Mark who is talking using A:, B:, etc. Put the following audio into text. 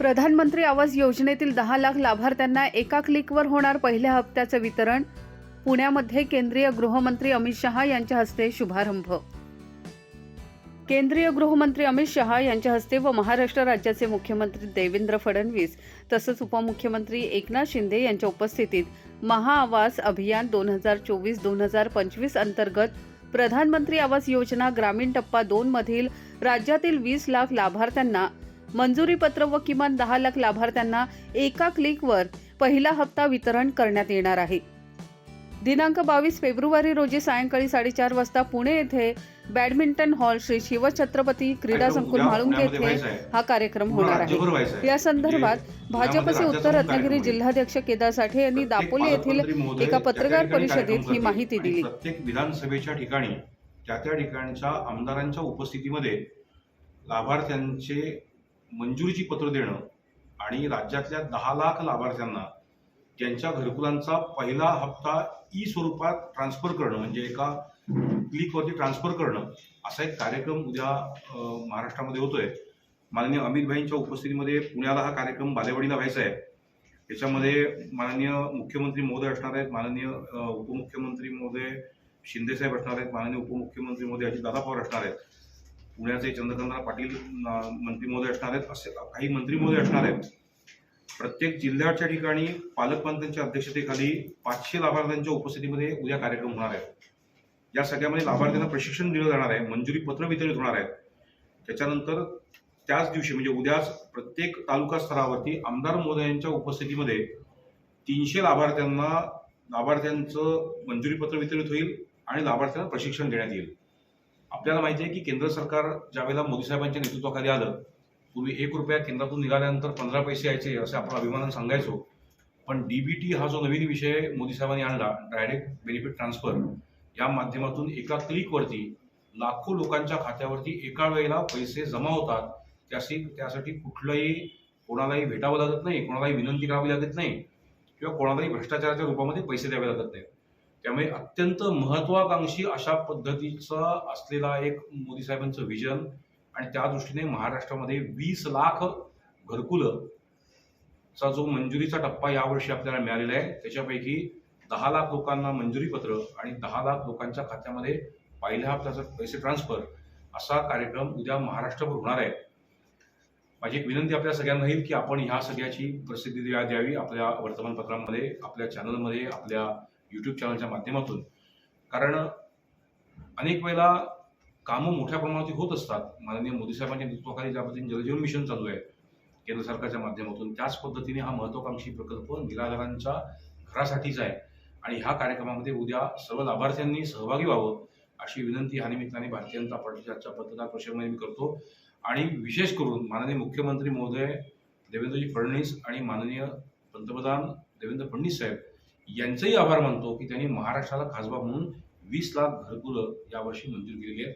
A: प्रधानमंत्री आवास योजनेतील दहा लाख लाभार्थ्यांना एका क्लिकवर होणार पहिल्या हप्त्याचं वितरण. पुण्यामध्ये केंद्रीय गृहमंत्री अमित शहा यांच्या हस्ते शुभारंभ. केंद्रीय गृहमंत्री अमित शहा यांच्या हस्ते व महाराष्ट्र राज्याचे मुख्यमंत्री देवेंद्र फडणवीस तसंच उपमुख्यमंत्री एकनाथ शिंदे यांच्या उपस्थितीत महाआवास अभियान दोन हजार चोवीस दोन हजार पंचवीस अंतर्गत प्रधानमंत्री आवास योजना ग्रामीण टप्पा दोन मधील राज्यातील वीस लाख लाभार्थ्यांना मंजुरी पत्र व किमान दहा लाख लाभार्थ्यांना एका क्लिकवर पहिला हप्ता वितरण करण्यात येणार आहे दिनांक बावीस फेब्रुवारी रोजी सायंकाळी साडेचार वाजता पुणे येथे बॅडमिंटन हॉल श्री शिवछत्रपती क्रीडा संकुल म्हाळुंगे येथे. हा कार्यक्रम होणार आहे. या संदर्भात
B: म्हणजे
A: भाजपचे उत्तर रत्नागिरी. जिल्हाध्यक्ष केदार साठे यांनी दापोली येथील एका पत्रकार परिषदेत ही. माहिती दिली
B: प्रत्येक विधानसभेच्या ठिकाणी त्या त्या ठिकाणच्या आमदारांच्या उपस्थितीमध्ये लाभार्थ्यांचे मंजुरीची पत्र देणं आणि राज्यातल्या दहा लाख लाभार्थ्यांना त्यांच्या घरकुलांचा पहिला हप्ता ई स्वरूपात ट्रान्सफर करणं म्हणजे एका क्लिकवरती ट्रान्सफर करणं असा एक कार्यक्रम उद्या महाराष्ट्रामध्ये होतोय. माननीय अमित भाईंच्या उपस्थितीमध्ये पुण्याला हा कार्यक्रम बालेवाडीला व्हायचा आहे. त्याच्यामध्ये माननीय मुख्यमंत्री महोदय असणार आहेत माननीय उपमुख्यमंत्री महोदय शिंदेसाहेब असणार आहेत माननीय उपमुख्यमंत्री महोदय अजितदादा पवार असणार आहेत. पुण्याचे चंद्रकांतराव पाटील मंत्री महोदय असणार आहेत असे काही मंत्री महोदय असणार आहेत. प्रत्येक जिल्ह्याच्या ठिकाणी पालकमंत्र्यांच्या अध्यक्षतेखाली पाचशे लाभार्थ्यांच्या उपस्थितीमध्ये उद्या कार्यक्रम होणार आहे. या सगळ्यामध्ये लाभार्थ्यांना प्रशिक्षण दिलं जाणार आहे मंजुरी पत्र वितरित होणार आहेत त्याच्यानंतर त्याच दिवशी म्हणजे उद्याच प्रत्येक तालुका स्तरावरती आमदार महोदयांच्या उपस्थितीमध्ये तीनशे लाभार्थ्यांना लाभार्थ्यांचं मंजुरी पत्र वितरित होईल आणि लाभार्थ्यांना प्रशिक्षण देण्यात येईल. आपल्याला माहिती आहे की केंद्र सरकार ज्यावेळेला मोदी साहेबांच्या नेतृत्वाखाली आलं पूर्वी एक रुपया केंद्रातून निघाल्यानंतर पंधरा पैसे यायचे असं आपण अभिमानानं सांगायचो. पण डीबीटी हा जो नवीन विषय मोदी साहेबांनी आणला डायरेक्ट बेनिफिट ट्रान्सफर या माध्यमातून एका क्लिकवरती लाखो लोकांच्या खात्यावरती एका वेळेला पैसे जमा होतात. त्याशी त्यासाठी कुठलंही कोणालाही भेटावं लागत नाही कोणालाही विनंती करावी लागत नाही किंवा कोणालाही भ्रष्टाचाराच्या रूपामध्ये पैसे द्यावे लागत नाही त्यामुळे अत्यंत महत्वाकांक्षी अशा पद्धतीचा असलेला एक मोदी साहेबांचं विजन आणि त्या दृष्टीने महाराष्ट्रामध्ये वीस लाख घरकुलं चा जो मंजुरीचा टप्पा यावर्षी आपल्याला मिळालेला आहे त्याच्यापैकी दहा लाख लोकांना मंजुरी पत्र आणि दहा लाख लोकांच्या खात्यामध्ये पहिल्या हप्त्याचा पैसे ट्रान्सफर असा कार्यक्रम उद्या महाराष्ट्रभर होणार आहे. माझी एक विनंती आपल्या सगळ्यांना येईल की आपण ह्या सगळ्याची प्रसिद्धी द्यावी. आपल्या वर्तमानपत्रामध्ये आपल्या चॅनलमध्ये आपल्या युट्यूब चॅनलच्या माध्यमातून. कारण अनेक वेळेला कामं मोठ्या प्रमाणात होत असतात. माननीय मोदी साहेबांच्या नेतृत्वाखाली ज्या पद्धतीने जलजीवन मिशन चालू आहे केंद्र सरकारच्या माध्यमातून त्याच पद्धतीने हा महत्वाकांक्षी प्रकल्प निराधारांच्या घरासाठीच आहे. आणि ह्या कार्यक्रमामध्ये उद्या सर्व लाभार्थ्यांनी सहभागी व्हावं अशी विनंती ह्या निमित्ताने भारतीय जनता पार्टीच्या आजच्या पत्रकार परिषदेमध्ये मी करतो. आणि विशेष करून माननीय मुख्यमंत्री महोदय देवेंद्रजी फडणवीस आणि माननीय पंतप्रधान देवेंद्र फडणवीस साहेब यांचेही आभार मानतो की त्यांनी महाराष्ट्राला खासबा म्हणून वीस लाख घरकुलं यावर्षी मंजूर केलेली आहेत.